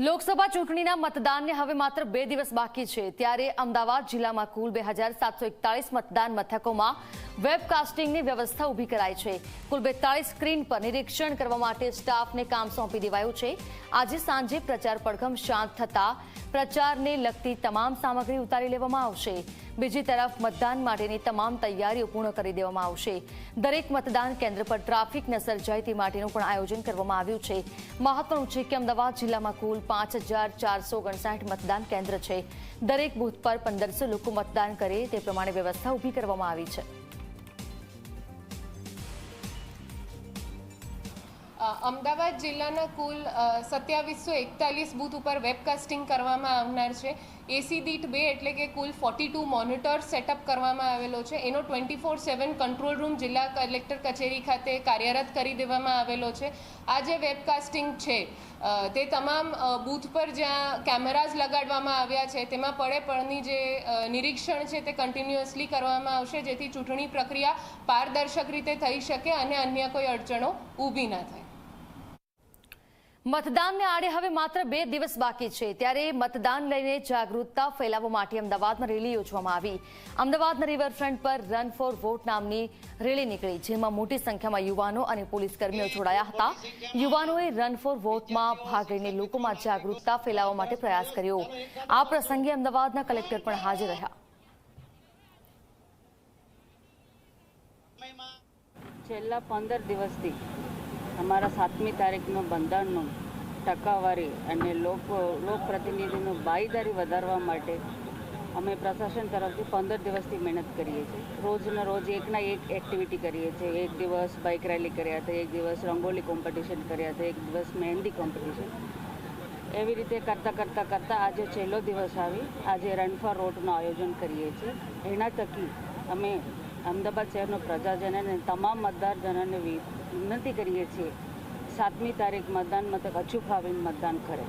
લોકસભા ચૂંટણીના મતદાનને હવે માત્ર બે દિવસ બાકી છે, ત્યારે અમદાવાદ જિલ્લામાં કુલ બે મતદાન મથકોમાં વેબકાસ્ટિંગની વ્યવસ્થા ઊભી કરાઈ છે. કુલ બેતાળીસ સ્ક્રીન પર નિરીક્ષણ કરવા માટે સ્ટાફને કામ સોંપી દેવાયું છે. આજે સાંજે પ્રચાર પડઘમ શાંત થતા પ્રચારને લગતી તમામ સામગ્રી ઉતારી લેવામાં આવશે. બીજી તરફ મતદાન માટેની તમામ તૈયારીઓ પૂર્ણ કરી દેવામાં આવશે. દરેક મતદાન કેન્દ્ર પર ટ્રાફિક ન સર્જાય તે માટેનું પણ આયોજન કરવામાં આવ્યું છે. મહત્વનું છે કે અમદાવાદ જિલ્લામાં કુલ પાંચ હજાર ચારસો ઓગણસાઠ મતદાન કેન્દ્ર છે. દરેક બૂથ પર પંદરસો લોકો મતદાન કરે તે પ્રમાણે વ્યવસ્થા ઊભી કરવામાં આવી છે. અમદાવાદ જિલ્લાના કુલ સત્યાવીસો એકતાલીસ બૂથ ઉપર વેબકાસ્ટિંગ કરવામાં આવનાર છે. એસી દીઠ બે એટલે કે કુલ ફોર્ટી ટુ મોનિટર સેટઅપ કરવામાં આવેલો છે. એનો twenty four seven control room જિલ્લા કલેક્ટર કચેરી ખાતે કાર્યરત કરી દેવામાં આવેલો છે. આ જે વેબકાસ્ટિંગ છે તે તમામ બૂથ પર જ્યાં કેમેરાઝ લગાડવામાં આવ્યા છે, તેમાં પડે પડની જે નિરીક્ષણ છે તે કન્ટિન્યુઅસલી કરવામાં આવશે, જેથી ચૂંટણી પ્રક્રિયા પારદર્શક રીતે થઈ શકે અને અન્ય કોઈ અડચણો ઊભી ના થાય. મતદાનને આડે હવે માત્ર બે દિવસ બાકી છે. ત્યારે મતદાન લઈને જાગૃતતા ફેલાવવા માટે અમદાવાદમાં રેલી યોજવામાં આવી. અમદાવાદના રિવરફ્રન્ટ પર રન ફોર વોટ નામની રેલી નીકળી, જેમાં મોટી સંખ્યામાં યુવાનો અને પોલીસ કર્મીઓ જોડાયા હતા. યુવાનોએ રન ફોર વોટમાં ભાગ લઈને લોકોમાં જાગૃતતા ફેલાવવા માટે પ્રયાસ કર્યો. આ પ્રસંગે અમદાવાદના કલેક્ટર પણ હાજર રહ્યા. છેલ્લા પંદર દિવસથી અમારા સાતમી તારીખનું બંધારણનું ટકાવારી અને લોક, લોકપ્રતિનિધિનું ભાગીદારી વધારવા માટે અમે પ્રશાસન તરફથી પંદર દિવસથી મહેનત કરીએ છીએ. રોજના રોજ એકના એક એક્ટિવિટી કરીએ છીએ. એક દિવસ બાઇક રેલી કર્યા હતા, એક દિવસ રંગોલી કોમ્પિટિશન કર્યા હતા, એક દિવસ મહેંદી કોમ્પિટિશન એવી રીતે કરતાં કરતાં કરતાં આજે છેલ્લો દિવસ આવી. આજે રન ફોર રોડનું આયોજન કરીએ છીએ. એના થકી અમે અમદાવાદ શહેરનો પ્રજાજન અને તમામ મતદારજનોને વિનંતી કરીએ છીએ, સાતમી તારીખ મતદાન મથક અચૂક આવીને મતદાન કરે.